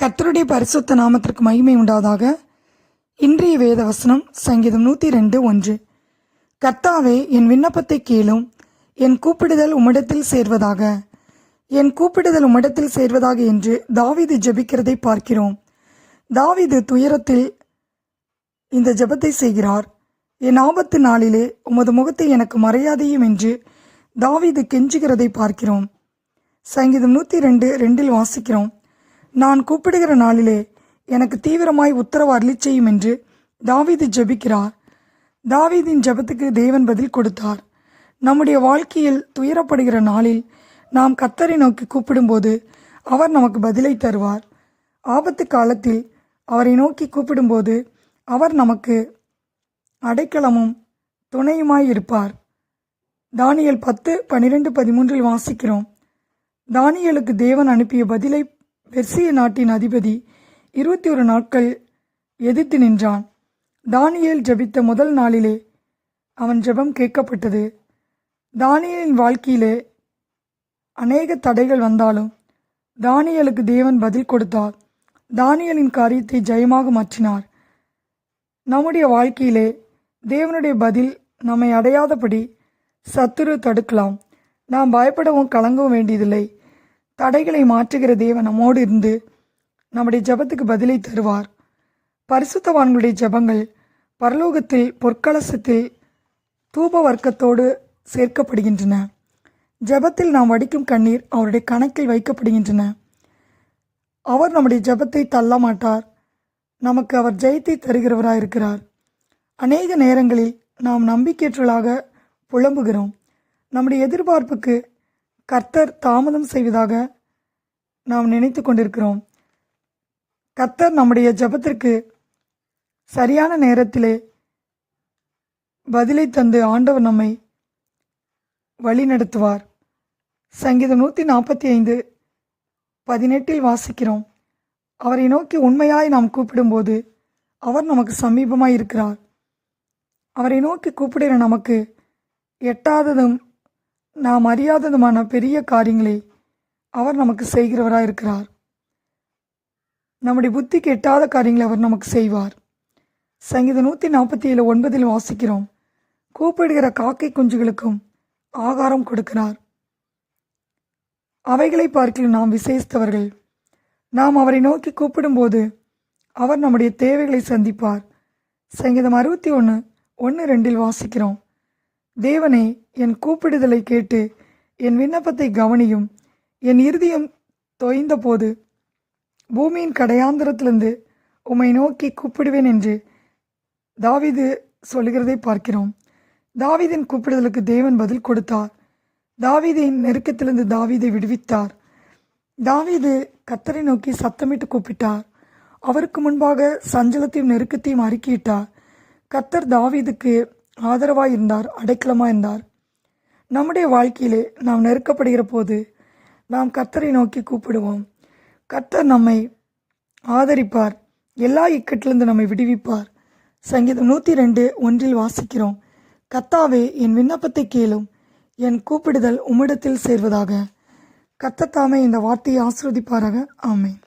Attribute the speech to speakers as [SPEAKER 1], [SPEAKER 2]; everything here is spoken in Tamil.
[SPEAKER 1] கர்த்தருடைய பரிசுத்த நாமத்திற்கு மகிமை உண்டாவதாக. இன்றைய வேத வசனம் சங்கீதம் நூற்றி ரெண்டு ஒன்று. கர்த்தாவே என் விண்ணப்பத்தை கேளும். என் கூப்பிடுதல் உம்மிடத்தில் சேர்வதாக. என் கூப்பிடுதல் உம்மிடத்தில் சேர்வதாக என்று தாவீது ஜெபிக்கிறதை பார்க்கிறோம். தாவீது துயரத்தில் இந்த ஜபத்தை செய்கிறார். என் ஆபத்து நாளிலே உமது முகத்தை எனக்கு மறையாதையும் என்று தாவீது கெஞ்சுகிறதை பார்க்கிறோம். சங்கீதம் நூற்றி ரெண்டு ரெண்டில் வாசிக்கிறோம். நான் கூப்பிடுகிற நாளிலே எனக்கு தீவிரமாய் உத்தரவு அருளி செய்யும் என்று தாவீது ஜெபிக்கிறார். தாவீதின் ஜெபத்துக்கு தேவன் பதில் கொடுத்தார். நம்முடைய வாழ்க்கையில் துயரப்படுகிற நாளில் நாம் கத்தரை நோக்கி கூப்பிடும்போது அவர் நமக்கு பதிலை தருவார். ஆபத்து காலத்தில் அவரை நோக்கி கூப்பிடும்போது அவர் நமக்கு அடைக்கலமும் துணையுமாய் இருப்பார். தானியல் பத்து பன்னிரெண்டு பதிமூன்றில் வாசிக்கிறோம். தானியலுக்கு தேவன் அனுப்பிய பதிலை பெர்சிய நாட்டின் அதிபதி இருபத்தி ஒரு நாட்கள் எதிர்த்து நின்றான். தானியல் ஜெபித்த முதல் நாளிலே அவன் ஜெபம் கேட்கப்பட்டது. தானியலின் வாழ்க்கையிலே அநேக தடைகள் வந்தாலும் தானியலுக்கு தேவன் பதில் கொடுத்தார். தானியலின் காரியத்தை ஜெயமாக மாற்றினார். நம்முடைய வாழ்க்கையிலே தேவனுடைய பதில் நம்மை அடையாதபடி சத்துரு தடுக்கலாம். நாம் பயப்படவும் கலங்கவும் வேண்டியதில்லை. தடைகளை மாற்றுகிற தேவன் நம்மோடு இருந்து நம்முடைய ஜெபத்துக்கு பதிலை தருவார். பரிசுத்தவான்களுடைய ஜெபங்கள் பரலோகத்தில் பொற்கலசத்தில் தூப வர்க்கத்தோடு சேர்க்கப்படுகின்றன. ஜெபத்தில் நாம் வடிக்கும் கண்ணீர் அவருடைய கணக்கில் வைக்கப்படுகின்றன. அவர் நம்முடைய ஜெபத்தை தள்ள மாட்டார் நமக்கு அவர் ஜெயத்தை தருகிறவராக இருக்கிறார் அநேக நேரங்களில் நாம் நம்பிக்கையற்றலாக புலம்புகிறோம். நம்முடைய எதிர்பார்ப்புக்கு கர்த்தர் தாமதம் செய்வதாக நாம் நினைத்து கொண்டிருக்கிறோம். கர்த்தர் நம்முடைய ஜெபத்திற்கு சரியான நேரத்திலே பதிலை தந்து ஆண்டவர் நம்மை வழி நடத்துவார் சங்கீதம் நூற்றி நாற்பத்தி ஐந்து பதினெட்டில் வாசிக்கிறோம். அவரை நோக்கி உண்மையாய் நாம் கூப்பிடும்போது அவர் நமக்கு சமீபமாய் இருக்கிறார். அவரை நோக்கி கூப்பிடுகிற நமக்கு எட்டாததும் நாம் அறியாததுமான பெரிய காரியங்களை அவர் நமக்கு செய்கிறவராக இருக்கிறார். நம்முடைய புத்தி கெட்டாத காரியங்களை அவர் நமக்கு செய்வார். சங்கீதம் நூற்றி நாற்பத்தி ஏழு ஒன்பதில் வாசிக்கிறோம். கூப்பிடுகிற காக்கை குஞ்சுகளுக்கும் ஆகாரம் கொடுக்கிறார். அவைகளை பார்க்கலும் நாம் விசேஷித்தவர்கள். நாம் அவரை நோக்கி கூப்பிடும்போது அவர் நம்முடைய தேவைகளை சந்திப்பார். சங்கீதம் அறுபத்தி ஒன்று ஒன்று ரெண்டில் வாசிக்கிறோம். தேவனே என் கூப்பிடுதலை கேட்டு என் விண்ணப்பத்தை கவனியும். என் இருதயம் தொய்ந்த போது பூமியின் கடையாந்திரத்திலிருந்து உம்மை நோக்கி கூப்பிடுவேன் என்று தாவிது சொல்லுகிறதை பார்க்கிறோம். தாவீதின் கூப்பிடுதலுக்கு தேவன் பதில் கொடுத்தார். தாவீதின் நெருக்கத்திலிருந்து தாவீதை விடுவித்தார். தாவிது கத்தரை நோக்கி சத்தமிட்டு கூப்பிட்டார். அவருக்கு முன்பாக சஞ்சலத்தையும் நெருக்கத்தையும் அறுக்கிவிட்டார் கத்தர் தாவீதுக்கு ஆதரவாக இருந்தார் அடைக்கலமாக இருந்தார் நம்முடைய வாழ்க்கையிலே நாம் நெருக்கப்படுகிற போது நாம் கத்தரை நோக்கி கூப்பிடுவோம். கர்த்தர் நம்மை ஆதரிப்பார். எல்லா இக்கட்டிலிருந்து நம்மை விடுவிப்பார். சங்கீதம் நூற்றி ரெண்டு ஒன்றில் வாசிக்கிறோம். கத்தாவே என் விண்ணப்பத்தை கேளும். என் கூப்பிடுதல் உம்மிடத்தில் சேர்வதாக. கத்தத்தாமே இந்த வார்த்தையை ஆஸ்ரோதிப்பாராக ஆமேன்.